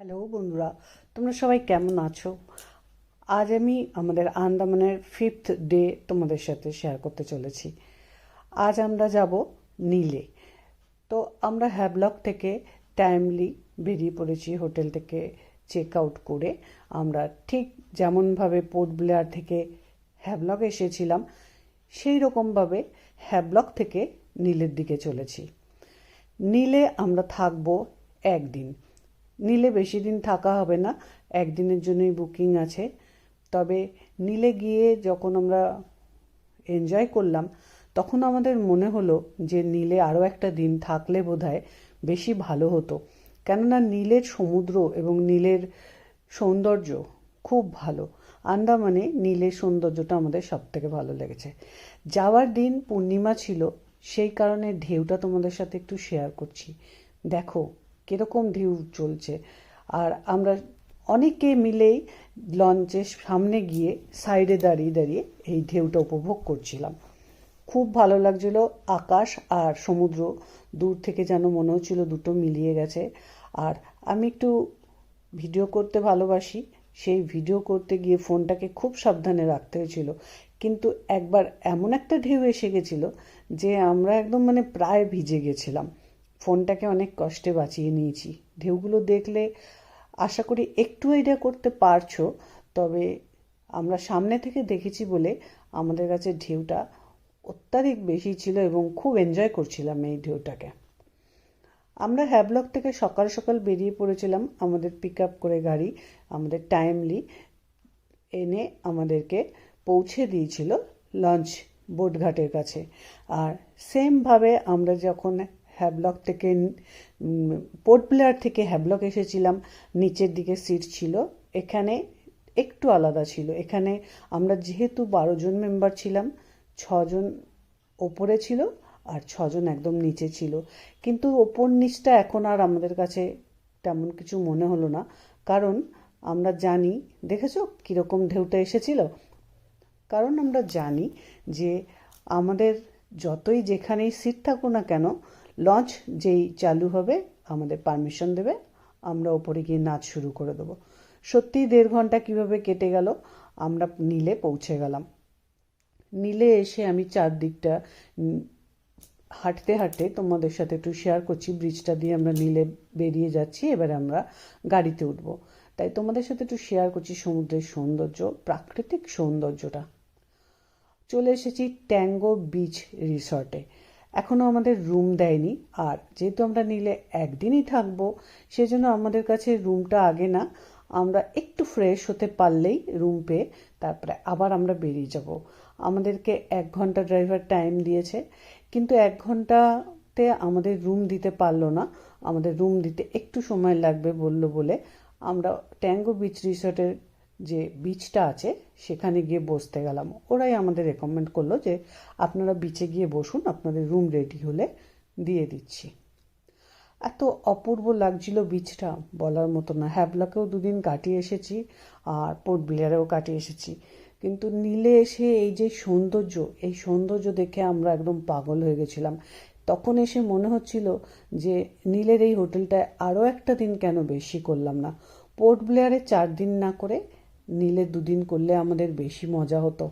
Hello বন্ধুরা, তোমরা সবাই কেমন আছো? আজ আমি আমাদের আন্দামানের ফিফথ ডে তোমাদের সাথে শেয়ার করতে চলেছি। আজ আমরা যাব নীলে। তো আমরা হ্যাবলক থেকে টাইমলি বেরিয়ে পড়েছি হোটেল থেকে চেক আউট করে। আমরা ঠিক যেমনভাবে পোর্ট ব্লেয়ার থেকে হ্যাবলক এসেছিলাম সেই রকমভাবে হ্যাবলক থেকে নীলের দিকে চলেছি। নীলে আমরা থাকব একদিন। নীলে বেশি দিন থাকা হবে না, একদিনের জন্যই বুকিং আছে। তবে নীলে গিয়ে যখন আমরা এনজয় করলাম, তখন আমাদের মনে হলো যে নীলে আরও একটা দিন থাকলে বোধহয় বেশি ভালো হতো। কেননা নীলের সমুদ্র এবং নীলের সৌন্দর্য খুব ভালো। আন্দামানে নীলের সৌন্দর্যটা আমাদের সব থেকে ভালো লেগেছে। যাওয়ার দিন পূর্ণিমা ছিল, সেই কারণে ঢেউটা তোমাদের সাথে একটু শেয়ার করছি। দেখো কীরকম ঢেউ চলছে। আর আমরা অনেকে মিলেই লঞ্চের সামনে গিয়ে সাইডে দাঁড়িয়ে দাঁড়িয়ে এই ঢেউটা উপভোগ করছিলাম। খুব ভালো লাগছিল। আকাশ আর সমুদ্র দূর থেকে যেন মনে হচ্ছিল দুটো মিলিয়ে গেছে। আর আমি একটু ভিডিও করতে ভালোবাসি। সেই ভিডিও করতে গিয়ে ফোনটাকে খুব সাবধানে রাখতে হয়েছিল। কিন্তু একবার এমন একটা ঢেউ এসে গেছিল যে আমরা একদম মানে প্রায় ভিজে গেছিলাম। ফোনটাকে অনেক কষ্টে বাঁচিয়ে নিয়েছি। ঢেউগুলো দেখলে আশা করি একটু আইডিয়া করতে পারছ, তবে আমরা সামনে থেকে দেখেছি বলে আমাদের কাছে ঢেউটা অত্যাধিক বেশি ছিল এবং খুব এনজয় করছিলাম এই ঢেউটাকে। আমরা হ্যাবলক থেকে সকাল সকাল বেরিয়ে পড়েছিলাম আমাদের পিক আপ করে গাড়ি, আমাদের টাইমলি এনে আমাদেরকে পৌঁছে দিয়েছিল লঞ্চ বোটঘাটের কাছে। আর সেমভাবে আমরা যখন হ্যাবলক থেকে পোর্ট প্লেয়ার থেকে হ্যাবলক এসেছিলাম। নিচের দিকে সিট ছিল। এখানে একটু আলাদা ছিল। এখানে আমরা যেহেতু বারো জন মেম্বার ছিলাম, ছজন ওপরে ছিল আর ছজন একদম নিচে ছিল। কিন্তু ওপর নিচটা এখন আর আমাদের কাছে তেমন কিছু মনে হলো না। কারণ আমরা জানি, দেখেছ কীরকম ঢেউটা এসেছিল? কারণ আমরা জানি যে আমাদের যতই যেখানেই সিট থাকুক না কেন লঞ্চ যেই চালু হবে, আমাদের পারমিশন দেবে, আমরা ওপরে গিয়ে নাচ শুরু করে দেবো। সত্যিই দেড় ঘণ্টা কীভাবে কেটে গেল, আমরা নীলে পৌঁছে গেলাম। নীলে এসে আমি চারদিকটা হাঁটতে হাঁটতে তোমাদের সাথে একটু শেয়ার করছি ব্রিজটা দিয়ে আমরা নীলে বেরিয়ে যাচ্ছি, এবারে আমরা গাড়িতে উঠবো। তাই তোমাদের সাথে একটু শেয়ার করছি সমুদ্রের সৌন্দর্য, প্রাকৃতিক সৌন্দর্যটা। চলে এসেছি ট্যাঙ্গো বিচ রিসর্টে। এখনও আমাদের রুম দেয়নি। আর যেহেতু আমরা নিলে একদিনই থাকব, সেজন্য আমাদের কাছে রুমটা আগে না। আমরা একটু ফ্রেশ হতে পারলেই রুম পেয়ে তারপরে আবার আমরা বেরিয়ে যাব। আমাদেরকে এক ঘণ্টা ড্রাইভার টাইম দিয়েছে। কিন্তু এক ঘন্টাতে আমাদের রুম দিতে পারল না। আমাদের রুম দিতে একটু সময় লাগবে বলল বলে। আমরা ট্যাঙ্গো বিচ রিসর্টের যে বিচটা আছে, সেখানে গিয়ে বসতে গেলাম। ওরাই আমাদের রেকমেন্ড করল যে, আপনারা বিচে গিয়ে বসুন, আপনাদের রুম রেডি হলে দিয়ে দিচ্ছি। এত অপূর্ব লাগছিল বিচটা বলার মতো না। হ্যাবলকেও দুদিন কাটিয়ে এসেছি, আর পোর্ট ব্লেয়ারেও কাটিয়ে এসেছি। কিন্তু নীলে এসে এই যে সৌন্দর্য, এই সৌন্দর্য দেখে আমরা একদম পাগল হয়ে গেছিলাম। তখন এসে মনে হচ্ছিল যে, নীলের এই হোটেলটায় আরও একটা দিন কেন বেশি করলাম না? পোর্ট ব্লেয়ারে চার দিন না করে নীলে দুদিন করলে আমাদের বেশি মজা হতো।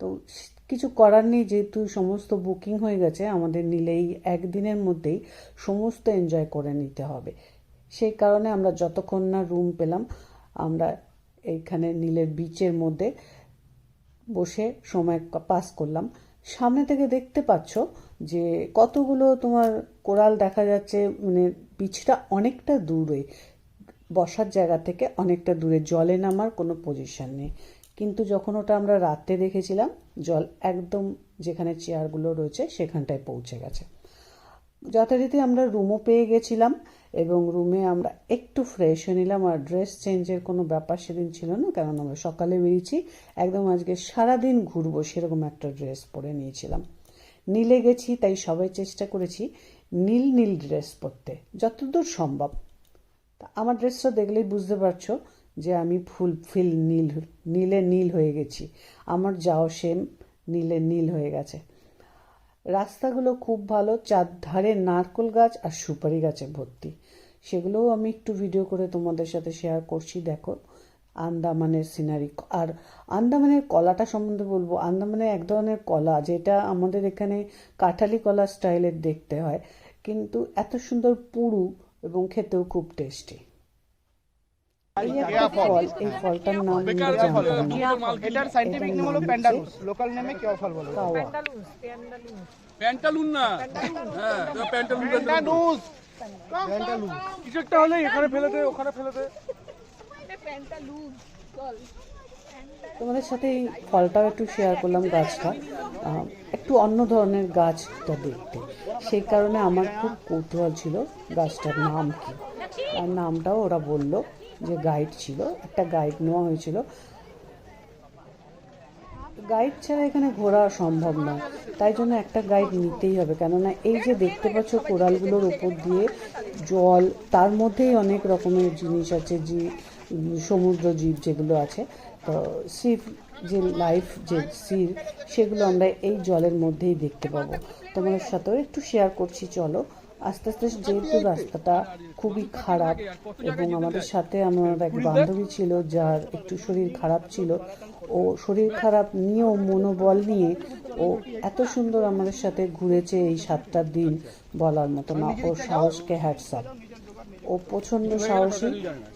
তো কিছু করার নেই, যেহেতু সমস্ত বুকিং হয়ে গেছে, আমাদের নিলে এই একদিনের মধ্যেই সমস্ত এনজয় করে নিতে হবে। সেই কারণে আমরা যতক্ষণ না রুম পেলাম, আমরা এইখানে নীলের বিচের মধ্যে বসে সময় পাস করলাম। সামনে থেকে দেখতে পাচ্ছ যে কতগুলো তোমার কোরাল দেখা যাচ্ছে মানে বিচটা অনেকটা দূরে। বসার জায়গা থেকে অনেকটা দূরে জলে নামার কোনো পজিশন নেই। কিন্তু যখন ওটা আমরা রাতে দেখেছিলাম, জল একদম যেখানে চেয়ারগুলো রয়েছে সেখানটায় পৌঁছে গেছে। যথারীতি আমরা রুমও পেয়ে গেছিলাম এবং রুমে আমরা একটু ফ্রেশ হয়ে নিলাম আর ড্রেস চেঞ্জের কোনো ব্যাপার সেদিন ছিল না, কারণ আমরা সকালে বেরিয়েছি, একদম আজকে সারাদিন ঘুরবো সেরকম একটা ড্রেস পরে নিয়েছিলাম। নীলে গেছি, তাই সবাই চেষ্টা করেছি নীল নীল ড্রেস পরতে, যতদূর সম্ভব। আমার ড্রেসটা দেখলেই বুঝতে পারছ যে আমি ফুল ফিল নীল, নীলে নীল হয়ে গেছি। আমার যাও সেম নীলে নীল হয়ে গেছে। রাস্তাগুলো খুব ভালো, চারধারে নারকোল গাছ আর সুপারি গাছে ভর্তি। সেগুলোও আমি একটু ভিডিও করে তোমাদের সাথে শেয়ার করছি, দেখো। আন্দামানের সিনারি আর আন্দামানের কলাটা সম্বন্ধে বলব। আন্দামানে এক ধরনের কলা যেটা আমাদের এখানে কাঁঠালি কলা স্টাইলের দেখতে হয়। কিন্তু এত সুন্দর পুরু এবং খেতেও খুব টেস্টি এই ফল? এই ফলটার নাম আমি জানতাম এটার সাইন্টিফিক নেম হলো প্যান্ডালুস। লোকাল নেমে কেওয়া ফল বলে? প্যান্টালুন না? হ্যাঁ প্যান্টালুন কিছু একটা হলে এখানে ফেলে দে ওখানে ফেলে দে। তোমাদের সাথে এই ফলটাও একটু শেয়ার করলাম গাছটা। একটু অন্য ধরনের গাছটা দেখতে। সেই কারণে আমার খুব কৌতূহল ছিল গাছটার নাম কি। আর নামটাও ওরা বলল যে গাইড ছিল। একটা গাইড নেওয়া হয়েছিল। গাইড ছাড়া এখানে ঘোরা সম্ভব নয় তাই জন্য একটা গাইড নিতেই হবে। কেননা এই যে দেখতে পাচ্ছ কোরালগুলোর উপর দিয়ে জল, তার মধ্যেই অনেক রকমের জিনিস আছে যে সমুদ্র জীব যেগুলো আছে। সিপ যে লাইফ যে সির, সেগুলো আমরা এই জলের মধ্যেই দেখতে পাবো। তোমাদের সাথেও একটু শেয়ার করছি, চলো। আস্তে আস্তে যেহেতু রাস্তাটা খুবই খারাপ এবং আমাদের সাথে আমার এক বান্ধবী ছিল যার একটু শরীর খারাপ ছিল। ও শরীর খারাপ নিয়েও মনোবল নিয়ে ও এত সুন্দর আমাদের সাথে ঘুরেছে এই সাতটা দিন বলার মতো না। ওর সাহসকে হ্যাটসঅ্যাপ ও প্রচণ্ড সাহসী।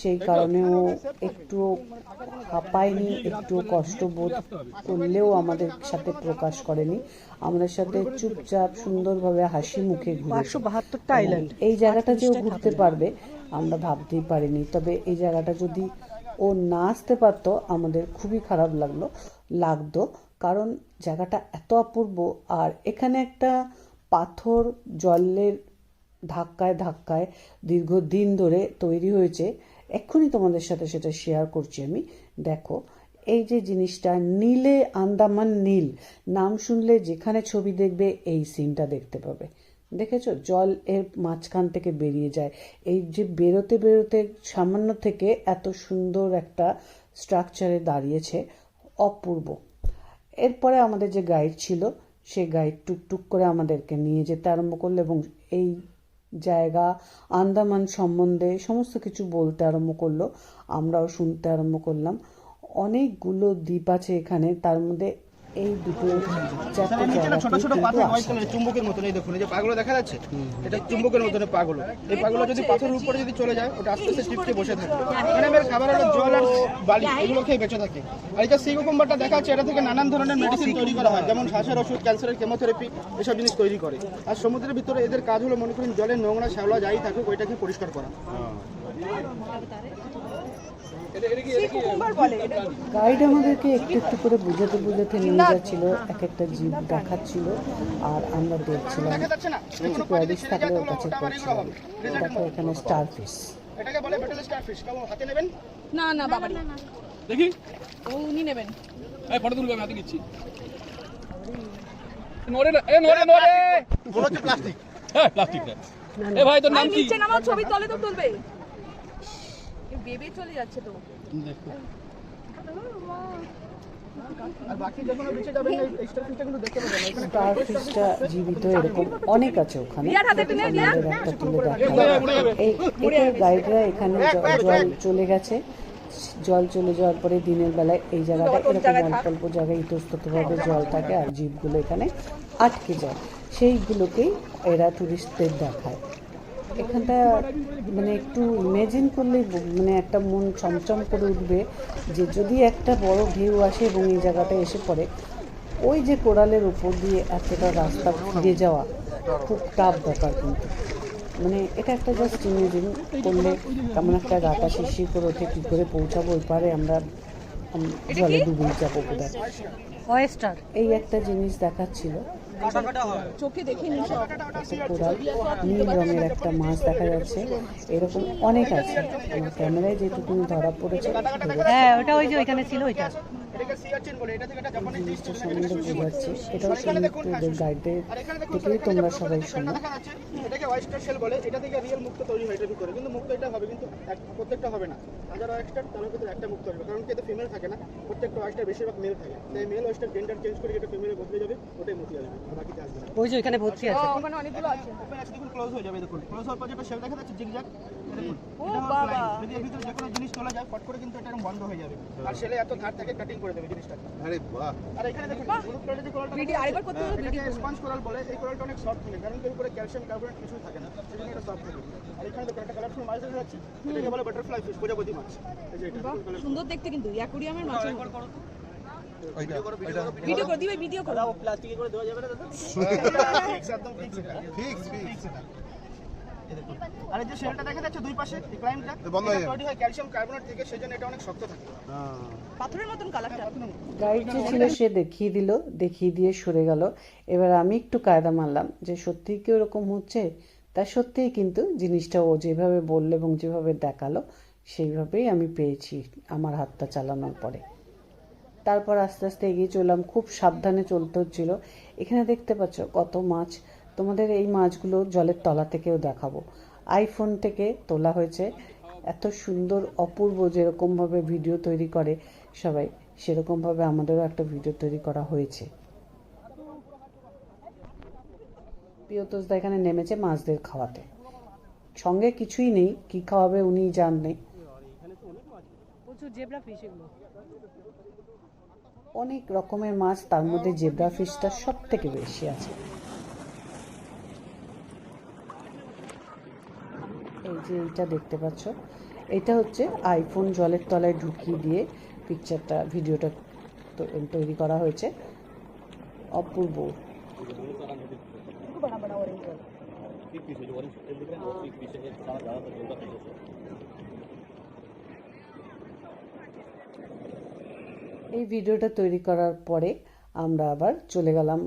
সেই কারণে ও একটু হাঁপায়নি একটু কষ্ট বোধ করলেও আমাদের সাথে প্রকাশ করেনি। আমাদের সাথে চুপচাপ সুন্দরভাবে হাসি মুখে আইল্যান্ড এই জায়গাটা যে ও ঘুরতে পারবে আমরা ভাবতেই পারিনি। তবে এই জায়গাটা যদি ও না আসতে পারতো আমাদের খুবই খারাপ লাগল লাগতো। কারণ জায়গাটা এত অপূর্ব আর এখানে একটা পাথর জলের ধাক্কায় ধাক্কায় দীর্ঘদিন ধরে তৈরি হয়েছে। এক্ষুনি তোমাদের সাথে সেটা শেয়ার করছি আমি। দেখো, এই যে জিনিসটা, নীলে আন্দামান নীল, নাম শুনলে যেখানে ছবি দেখবে এই সিনটা দেখতে পাবে। দেখেছ? জল এর মাঝখান থেকে বেরিয়ে যায়। এই যে বেরোতে বেরোতে সামান্য থেকে এত সুন্দর একটা স্ট্রাকচারে দাঁড়িয়েছে, অপূর্ব। এরপরে আমাদের যে গাইড ছিল, সে গাইড টুকটুক করে আমাদেরকে নিয়ে যেতে আরম্ভ করল এবং এই জায়গা, আন্দামান সম্বন্ধে সমস্ত কিছু বলতে আরম্ভ করল। আমরাও শুনতে আরম্ভ করলাম। অনেকগুলো দ্বীপ আছে এখানে। তার মধ্যে এই দুটো ছোট ছোট পাথর হোয়াইট কালারের চুম্বকের মতন এই দেখুন এই যে পাগুলো দেখা যাচ্ছে? এটা চুম্বকের মতন পাগুলো। এই পাগুলো যদি পাথরের উপরে যদি চলে যায় ওটা আস্তে আস্তে টিপকে বসে থাকে। মানে এর খাবার হলো জল আর বালি এগুলো খেয়ে বেঁচে থাকে। আর এটা সেই কুকুম্বারটা দেখা যাচ্ছে এটা থেকে নানান ধরনের মেডিসিন তৈরি করা হয়। যেমন শ্বাসের ওষুধ ক্যান্সারের কেমোথেরাপি এসব জিনিস তৈরি করে। আর সমুদ্রের ভিতরে এদের কাজ হলো মনে করেন জলের নোংরা শ্যাওলা যাই থাকুক ওইটাকে পরিষ্কার করা। গাইড আমাদেরকে একটু একটু করে বুঝাতে বুঝাতে নিয়ে যাচ্ছিল এক একটা জীব দেখাচ্ছিল আর আমরা দেখছিলাম কিছু কোয়ারিস থাকলে ওর কাছে করছিলাম দেখো এখানে স্টার ফিশ এটাকে বলে বেটেল স্টারফিশ কেমন হাতে নেবেন? না না বাবা দেখি। ও উনি নেবেন। এই ফটো তুলবে আমি হাতে দিচ্ছি নড়ে না এ নড়ে নড়ে। মনে হচ্ছে প্লাস্টিক হ্যাঁ প্লাস্টিক না এ ভাই তোর নাম কি? নিচে নামাও ছবি তলে তো তুলবে। বেবে চলে যাচ্ছে তো। আর বাকি যখন বেঁচে যাবেন এই স্টারফিশটা কিন্তু দেখতে পাবেন। এখানে স্টার জীবিত এরকম অনেক আছে ওখানে। এটার গাইডরা এখানে জল চলে গেছে। জল চলে যাওয়ার পরে দিনের বেলায় এই জায়গাটা এরকম অল্প অল্প জায়গায় ইতস্ততভাবে জল থাকে আর জীবগুলো এখানে আটকে যায়। সেইগুলোকেই এরা টুরিস্টদের দেখায়। এখানটা মানে একটু ইমেজিন করলে মানে একটা মন চমচম করে উঠবে যে যদি একটা বড় ঢেউ আসে এবং এই জায়গাটা এসে পড়ে ওই যে কোড়ালের উপর দিয়ে এতটা রাস্তা ফিরে যাওয়া খুব টাফ ব্যাপার কিন্তু। মানে এটা একটা জাস্ট ইমেজিন করলে কেমন একটা গাটা শিরশির করে ওঠে কী করে পৌঁছাবো ওই পারে আমরা জলে ডুবে যাব ওয়েস্টার এই একটা জিনিস দেখাচ্ছিল। চোখে দেখে নি সব। নীল রঙের একটা মাছ দেখা যাচ্ছে। এরকম অনেক আছে। আমার ক্যামেরায় যেটুকু ধরা পড়েছে হ্যাঁ ওটা ওই যে ওইখানে ছিল ওইটা। এটা থেকে সম্বন্ধে বোঝাচ্ছি এটাও গাইডের থেকেই তোমরা সবাই শোনো। এটাকে ওয়েস্টার শেল বলে এটা থেকে রিয়েল মুক্ত তৈরি হয় এটার ভিতরে। কিন্তু মুক্ত এটা হবে কিন্তু প্রত্যেকটা হবে না। হাজার ওয়েস্টার তার ভিতরে একটা মুক্ত হবে কারণ কি এতে ফিমেল থাকে না। প্রত্যেকটা ওয়েস্টার বেশিরভাগ মেল থাকে। তাই মেল ওয়েস্টার জেন্ডার চেঞ্জ করে এটা ফিমেলে বদলে যাবে ওটাই মুক্তি আসবে আর আসবে না ওই যে ওইখানে ভর্তি আছে। ওখানে অনেকগুলো আছে। ওপেন দেখুন ক্লোজ হয়ে যাবে দেখুন। ক্লোজ হওয়ার পর যেটা শেল দেখা যাচ্ছে জিগজ্যাগ দেখুন, ও এটা আমার বাবা। যদি এর ভিতরে যে কোনো জিনিস চলে যায় ফট করে কিন্তু এটা বন্ধ হয়ে যাবে। আর সেলে এত ধার থেকে কাটিং করে দেবে জিনিসটা। আরে বাহ। আর এখানে দেখুন হলুদ কালারের যে কোরালটা ভিডিও আরেকবার করতে হবে এটাকে স্পঞ্জ কোরাল বলে এই কোরালটা অনেক সফট থাকে কারণ এর উপরে ক্যালসিয়াম কার্বনেট থাকে না সেজন্য এটা সফট থাকে। আর এখানে দেখুন একটা কালারফুল মাছ দেখা যাচ্ছে এটাকে বলে বাটারফ্লাই ফিশ প্রজাপতি মাছ এই যে এটা সুন্দর দেখতে কিন্তু অ্যাকুরিয়ামের মাছ ভিডিও করে দিবে ভিডিও করো। প্লাস্টিকে করে দেওয়া যাবে না দাদা একদম এই দেখুন। আর এই যে শেলটা দেখা যাচ্ছে দুই পাশে ক্লাইমটা বন্ধ হয়ে তৈরি হয় ক্যালসিয়াম কার্বনেট থেকে সেজন্য এটা অনেক শক্ত থাকে। পাথরের মতন কালারটা গাইড যে ছিল সে দেখিয়ে দিল দেখিয়ে দিয়ে সরে গেল। এবার আমি একটু কায়দা মারলাম যে সত্যিই কি ওরকম হচ্ছে? তা সত্যিই কিন্তু জিনিসটা ও যেভাবে বলল এবং যেভাবে দেখাল সেইভাবেই আমি পেয়েছি আমার হাতটা চালানোর পরে। তারপর আস্তে আস্তে এগিয়ে চললাম খুব সাবধানে চলতে হচ্ছিল। এখানে দেখতে পাচ্ছ কত মাছ তোমাদের এই মাছগুলো জলের তলা থেকেও দেখাবো। আইফোন থেকে তোলা হয়েছে। এত সুন্দর অপূর্ব যেরকমভাবে ভিডিও তৈরি করে সবাই সেরকমভাবে আমাদেরও একটা ভিডিও তৈরি করা হয়েছে। প্রিয়তোষদা এখানে নেমেছে মাছদের খাওয়াতে। সঙ্গে কিছুই নেই কি খাওয়াবে উনি জান নেই। অনেক রকমের মাছ তার মধ্যে জেব্রা ফিশটা সব থেকে বেশি আছে। যে এইটা দেখতে পাচ্ছ, এটা হচ্ছে আইফোন জলের তলায় ঢুকিয়ে দিয়ে পিকচারটা ভিডিওটা তৈরি করা হয়েছে। অপূর্ব। এই ভিডিওটা তৈরি করার পরে আমরা আবার চলে গেলাম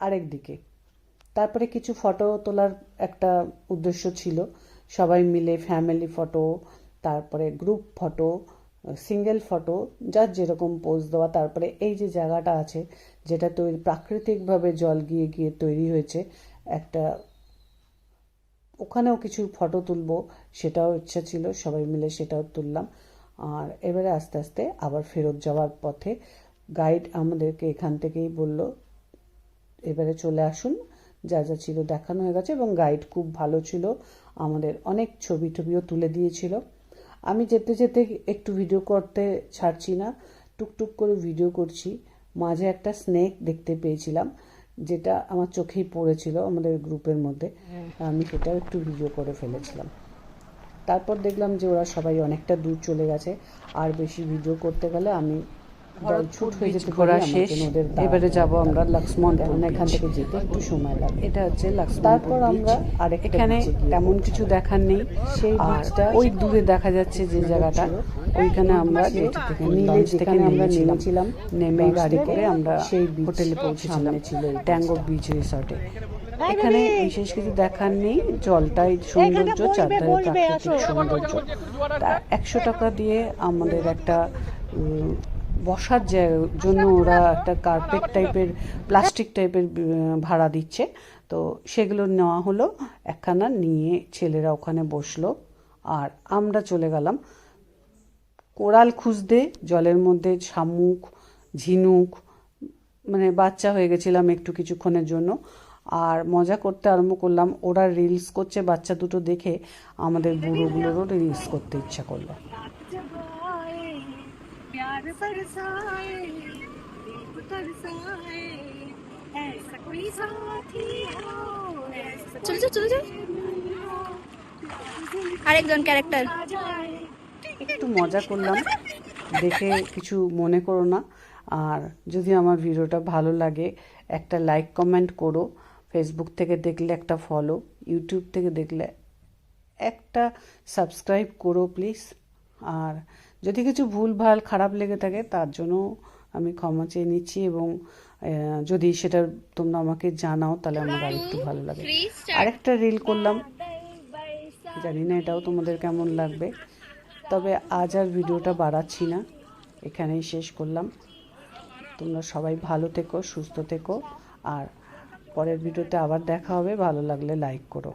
আরেক দিকে। তারপরে কিছু ফটো তোলার একটা উদ্দেশ্য ছিল। সবাই মিলে ফ্যামিলি ফটো তারপরে গ্রুপ ফটো সিঙ্গেল ফটো যার যেরকম পোজ দেওয়া, তারপরে এই যে জায়গাটা আছে, যেটা তৈরি, প্রাকৃতিকভাবে জল গিয়ে গিয়ে তৈরি হয়েছে, একটা ওখানেও কিছু ফটো তুলবো, সেটাও ইচ্ছা ছিল, সবাই মিলে সেটাও তুললাম। আর এবারে আস্তে আস্তে আবার ফেরত যাওয়ার পথে গাইড আমাদেরকে এখান থেকেই বলল, এবারে চলে আসুন। যা যা ছিল দেখানো হয়ে গেছে এবং গাইড খুব ভালো ছিল। আমাদের অনেক ছবি টবিও তুলে দিয়েছিল। আমি যেতে যেতে একটু ভিডিও করতে ছাড়ছি না টুকটুক করে ভিডিও করছি। মাঝে একটা স্নেক দেখতে পেয়েছিলাম যেটা আমার চোখেই পড়েছিল আমাদের গ্রুপের মধ্যে। আমি সেটাও একটু ভিডিও করে ফেলেছিলাম। তারপর দেখলাম যে ওরা সবাই অনেকটা দূর চলে গেছে। আর বেশি ভিডিও করতে গেলে আমি ছুট হয়ে যেতে ঘোরা শেষ। এবারে যাব আমরা লক্ষ্মণ কারণ এখান থেকে যেতে একটু সময় লাগে। এটা হচ্ছে তারপর আমরা আর এখানে তেমন কিছু দেখার নেই। সেই বিচটা ওই দূরে দেখা যাচ্ছে যে জায়গাটা ওইখানে আমরা থেকে নীলে যেখানে আমরা নেমেছিলাম। নেমে গাড়ি করে আমরা সেই হোটেলে পৌঁছেছিলাম। ছিল ট্যাঙ্গো বিচ রিসর্টে এখানে বিশেষ কিছু দেখার নেই। জলটাই সৌন্দর্য চারধারে প্রাকৃতিক সৌন্দর্য। তা একশো টাকা দিয়ে আমাদের একটা বসার জন্য ওরা একটা কার্পেট টাইপের প্লাস্টিক টাইপের ভাড়া দিচ্ছে। তো সেগুলো নেওয়া হলো, একখানা নিয়ে ছেলেরা ওখানে বসল। আর আমরা চলে গেলাম কোরাল খুঁজতে, জলের মধ্যে শামুক, ঝিনুক মানে বাচ্চা হয়ে গেছিলাম একটু কিছুক্ষণের জন্য। আর মজা করতে আরম্ভ করলাম, ওরা রিলস করছে, বাচ্চা দুটো দেখে আমাদের বুড়োগুলোরও রিলস করতে ইচ্ছা করল। प्यार बरसाए दिल तरसाए ऐसा कोई साथी हो ऐसा চলে যাও চলে যাও আরেকজন ক্যারেক্টার जाए একটু মজা করলাম দেখে কিছু মনে করো না আর যদি আমার ভিডিওটা ভালো লাগে একটা লাইক কমেন্ট করো ফেসবুক থেকে দেখলে একটা ফলো ইউটিউব থেকে দেখলে একটা সাবস্ক্রাইব করো প্লিজ আর যদি কিছু ভুল ভালো খারাপ লেগে থাকে তার জন্য আমি ক্ষমা চেয়ে নিচ্ছি এবং যদি সেটা তোমরা আমাকে জানাও তাহলে আমার আর একটু ভালো লাগে। আরেকটা রিল করলাম। জানি না এটাও তোমাদের কেমন লাগবে। তবে আজ আর ভিডিওটা বাড়াচ্ছি না। এখানেই শেষ করলাম। তোমরা সবাই ভালো থেকো সুস্থ থেকো। আর পরের ভিডিওতে আবার দেখা হবে। ভালো লাগলে লাইক করো।